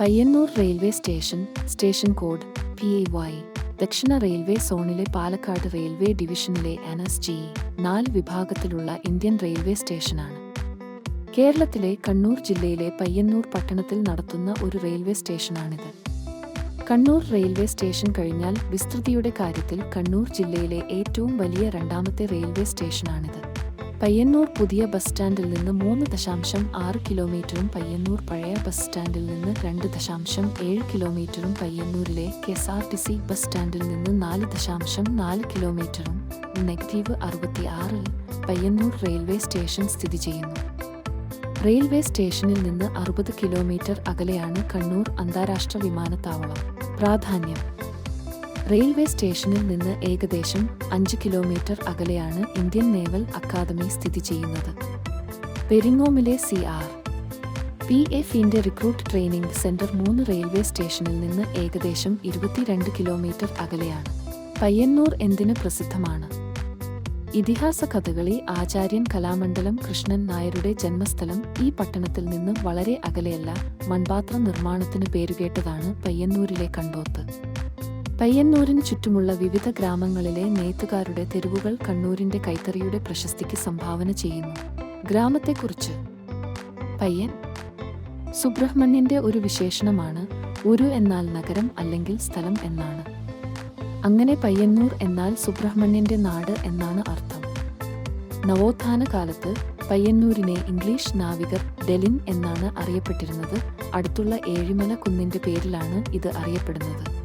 Payyanur railway station station code P A Y ദക്ഷിണ railway സോണിലെ Palakkad railway ഡിവിഷനിലെ N S G നാല് വിഭാഗത്തിലുള്ള ഇന്ത്യൻ റെയിൽവേ സ്റ്റേഷനാണ്. കേരളത്തിലെ കണ്ണൂർ ജില്ലയിലെ പയ്യന്നൂർ പട്ടണത്തിൽ നടത്തുന്ന ഒരു റെയിൽവേ സ്റ്റേഷനാണിത്. കണ്ണൂർ റെയിൽവേ സ്റ്റേഷൻ കഴിഞ്ഞാൽ വിസ്തൃതിയുടെ കാര്യത്തിൽ കണ്ണൂർ ജില്ലയിലെ ഏറ്റവും വലിയ രണ്ടാമത്തെ റെയിൽവേ സ്റ്റേഷനാണിത്. പയ്യന്നൂർ പുതിയ ബസ് സ്റ്റാൻഡിൽ നിന്ന് മൂന്ന് ദശാംശം ആറ് കിലോമീറ്ററും പയ്യന്നൂർ പഴയ ബസ് സ്റ്റാൻഡിൽ നിന്ന് രണ്ട് ദശാംശം ഏഴ് കിലോമീറ്ററും പയ്യന്നൂരിലെ K S R T C bus സ്റ്റാൻഡിൽ നിന്ന് നാല് ദശാംശം നാല് കിലോമീറ്ററും നെഗറ്റീവ് അറുപത്തിയാറിൽ പയ്യന്നൂർ റെയിൽവേ സ്റ്റേഷൻ സ്ഥിതി ചെയ്യുന്നു. റെയിൽവേ സ്റ്റേഷനിൽ നിന്ന് അറുപത് കിലോമീറ്റർ അകലെയാണ് കണ്ണൂർ അന്താരാഷ്ട്ര വിമാനത്താവളം. പ്രാധാന്യം റെയിൽവേ സ്റ്റേഷനിൽ നിന്ന് ഏകദേശം അഞ്ച് കിലോമീറ്റർ അകലെയാണ് ഇന്ത്യൻ നേവൽ അക്കാദമി സ്ഥിതി ചെയ്യുന്നത്. പെരിങ്ങോമിലെ സി ആർ. പി എഫിന്റെ റിക്രൂട്ട് ട്രെയിനിംഗ് സെന്റർ മൂന്ന് റെയിൽവേ സ്റ്റേഷനിൽ നിന്ന് ഏകദേശം ഇരുപത്തിരണ്ട് കിലോമീറ്റർ അകലെയാണ്. പയ്യന്നൂർ എന്തിന് പ്രസിദ്ധമാണ്? ഇതിഹാസ കഥകളി ആചാര്യൻ കലാമണ്ഡലം കൃഷ്ണൻ നായരുടെ ജന്മസ്ഥലം ഈ പട്ടണത്തിൽ നിന്ന് വളരെ അകലെയല്ല മൺപാത്ര നിർമ്മാണത്തിന് പേരുകേട്ടതാണ് പയ്യന്നൂരിലെ കണ്ടോത്ത് പയ്യന്നൂരിന് ചുറ്റുമുള്ള വിവിധ ഗ്രാമങ്ങളിലെ നെയ്ത്തുകാരുടെ തെരുവുകൾ കണ്ണൂരിന്റെ കൈത്തറിയുടെ പ്രശസ്തിക്ക് സംഭാവന ചെയ്യുന്നു. ഗ്രാമത്തെക്കുറിച്ച്. പയ്യൻ. സുബ്രഹ്മണ്യന്റെ ഒരു വിശേഷണമാണ് ഉരു എന്നാൽ നഗരം അല്ലെങ്കിൽ സ്ഥലം എന്നാണ്. അങ്ങനെ പയ്യന്നൂർ എന്നാൽ സുബ്രഹ്മണ്യന്റെ നാട് എന്നാണ് അർത്ഥം. നവോത്ഥാന കാലത്ത് പയ്യന്നൂരിനെ ഇംഗ്ലീഷ് നാവികർ ഡെലിൻ എന്നാണ് അറിയപ്പെട്ടിരുന്നത്. അടുത്തുള്ള ഏഴിമല കുന്നിന്റെ പേരിലാണ് ഇത് അറിയപ്പെടുന്നത്.